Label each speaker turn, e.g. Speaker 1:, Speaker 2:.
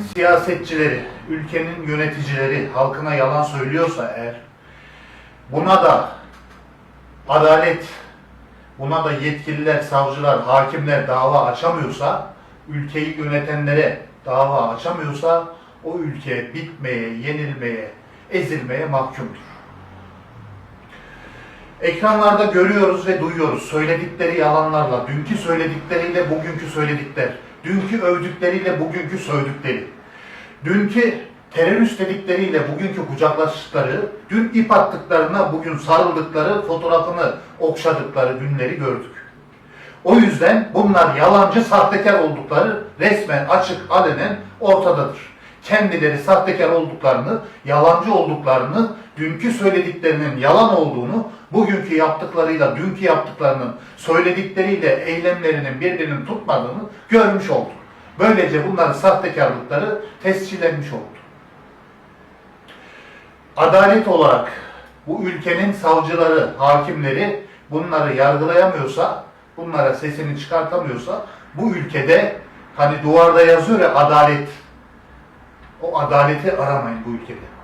Speaker 1: siyasetçileri, ülkenin yöneticileri halkına yalan söylüyorsa eğer buna da adalet, buna da yetkililer, savcılar, hakimler dava açamıyorsa, ülkeyi yönetenlere dava açamıyorsa o ülke bitmeye, yenilmeye, ezilmeye mahkumdur. Ekranlarda görüyoruz ve duyuyoruz söyledikleri yalanlarla, dünkü söyledikleriyle bugünkü söyledikler, dünkü övdükleriyle bugünkü sövdükleri, dünkü terörist dedikleriyle bugünkü kucaklaştıkları, dün ip attıklarına bugün sarıldıkları, fotoğrafını okşadıkları günleri gördük. O yüzden bunlar yalancı, sahtekar oldukları resmen açık, alenen ortadadır. Kendileri sahtekar olduklarını, yalancı olduklarını, dünkü söylediklerinin yalan olduğunu, bugünkü yaptıklarıyla, dünkü yaptıklarının, söyledikleriyle eylemlerinin birbirinin tutmadığını görmüş olduk. Böylece bunların sahtekarlıkları tescillenmiş oldu. Adalet olarak bu ülkenin savcıları, hakimleri bunları yargılayamıyorsa, bunlara sesini çıkartamıyorsa bu ülkede hani duvarda yazıyor ya adalet. O adaleti aramayın bu ülkede.